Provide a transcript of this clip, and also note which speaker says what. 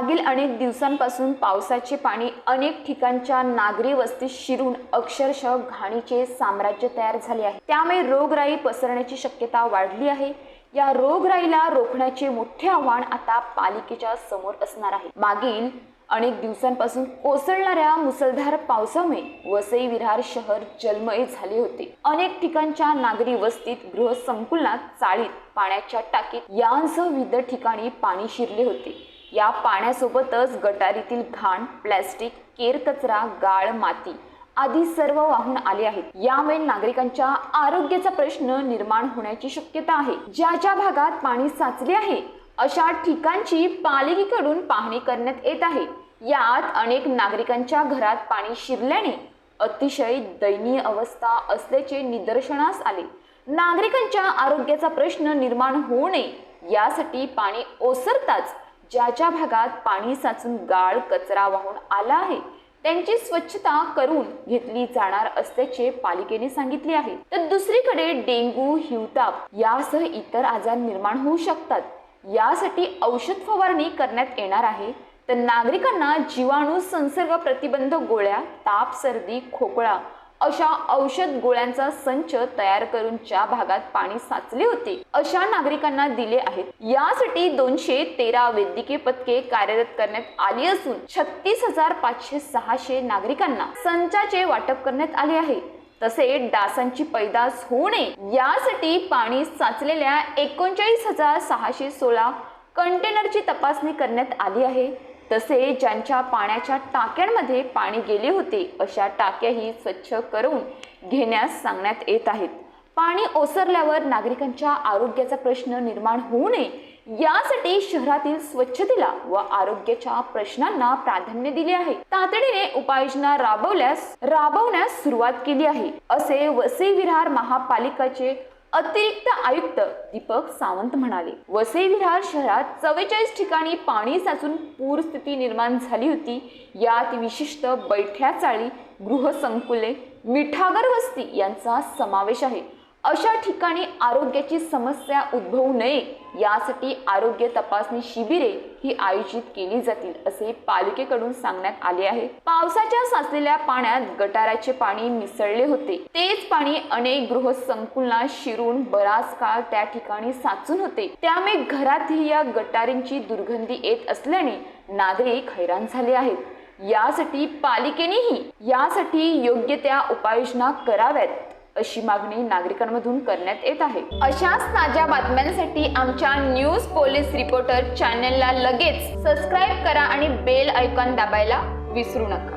Speaker 1: मागील अनेक दिवसांपासून पावसाचे पाणी अनेक ठिकाणच्या नागरी वस्तीत शिरून अक्षरशः घाणीचे साम्राज्य तयार झाले आहे. त्यामुळे रोगराई पसरण्याची शक्यता वाढली आहे. या रोगराईला रोखण्याचे मोठे आव्हान आता पालिकेच्या समोर असणार आहे. मागील अनेक दिवसांपासून कोसळणाऱ्या मुसळधार पावसामुळे वसई विरार शहर जलमय झाले होते. अनेक ठिकाणच्या नागरी वस्तीत गृहसंकुलात चाळीत पाण्याच्या टाकीत यांसह विविध ठिकाणी पाणी शिरले होते. या पाण्यासोबतच गटारीतील घाण प्लॅस्टिक केर कचरा गाळ माती आदी सर्व वाहून आले आहेत. यामुळे नागरिकांच्या आरोग्याचा प्रश्न निर्माण होण्याची शक्यता आहे. ज्या ज्या भागात पाणी साचले आहे अशा ठिकाणची पालिकेकडून पाहणी करण्यात येत आहे. यात अनेक नागरिकांच्या घरात पाणी शिरल्याने अतिशय दयनीय अवस्था असल्याचे निदर्शनास आले. नागरिकांच्या आरोग्याचा प्रश्न निर्माण होऊ नये यासाठी पाणी ओसरताच ज्या ज्या भागात पाणी साचून गाळ कचरा वाहून आला आहे त्यांची स्वच्छता करून घेतली जाणार असल्याचे पालिकेने सांगितले आहे. तर दुसरीकडे डेंग्यू हिवताप यासह इतर आजार निर्माण होऊ शकतात. यासाठी औषध फवारणी करण्यात येणार आहे. तर नागरिकांना जीवाणू संसर्ग प्रतिबंध गोळ्या ताप सर्दी खोकळा अशा औषध गोळ्यांचा संच तयार करून ज्या भागात पाणी साचले होते अशा नागरिकांना दिले आहेत. यासाठी दोनशे तेरा वैद्यकीय पथके कार्यरत करण्यात आली असून छत्तीस हजार पाचशे सहाशे नागरिकांना संचाचे वाटप करण्यात आले आहे. तसे डासांची पैदास होऊ नये यासाठी पाणी साचलेल्या एकोणचाळीस हजार सहाशे सोळा कंटेनरची तपासणी करण्यात आली आहे. तसे ज्यांच्या पाण्याच्या टाक्यांमध्ये पाणी गेले होते अशा टाक्याही स्वच्छ करून घेण्यास सांगण्यात येत आहेत. पाणी ओसरल्यावर नागरिकांच्या आरोग्याचा प्रश्न निर्माण होऊ नये यासाठी शहरातील स्वच्छतेला व आरोग्याच्या प्रश्नांना प्राधान्य दिले आहे. तातडीने उपाययोजना राबवल्यास राबवण्यास सुरुवात केली आहे असे वसई विरार महापालिकाचे अतिरिक्त आयुक्त दीपक सावंत म्हणाले वसई विहार शहरात चव्वेचाळीस ठिकाणी पाणी साचून पूरस्थिती निर्माण झाली होती. यात विशिष्ट बैठ्या चाळी गृहसंकुले मिठागर वस्ती यांचा समावेश आहे. अशा ठिकाणी आरोग्याची समस्या उद्भवू नये यासाठी आरोग्य तपासणी शिबिरे ही आयोजित केली जातील असे पालिकेकडून सांगण्यात आले आहे. पावसाच्या साचलेल्या पाण्यात गटाराचे पाणी मिसळले होते. तेच पाणी अनेक गृहसंकुलनात शिरून बराच काळ त्या ठिकाणी साचून होते. त्यामुळे घरातही या गटारींची दुर्गंधी येत असल्याने नागरिक हैराण झाले आहेत. यासाठी पालिकेनेही यासाठी योग्य त्या उपाययोजना कराव्यात. अशी मागणी नागरिकांमधून करण्यात येत आहे. अशाच ताज्या बातम्यांसाठी आमच्या न्यूज पोलीस रिपोर्टर चॅनलला लगेच सबस्क्राईब करा आणि बेल आयकॉन दाबायला विसरू नका.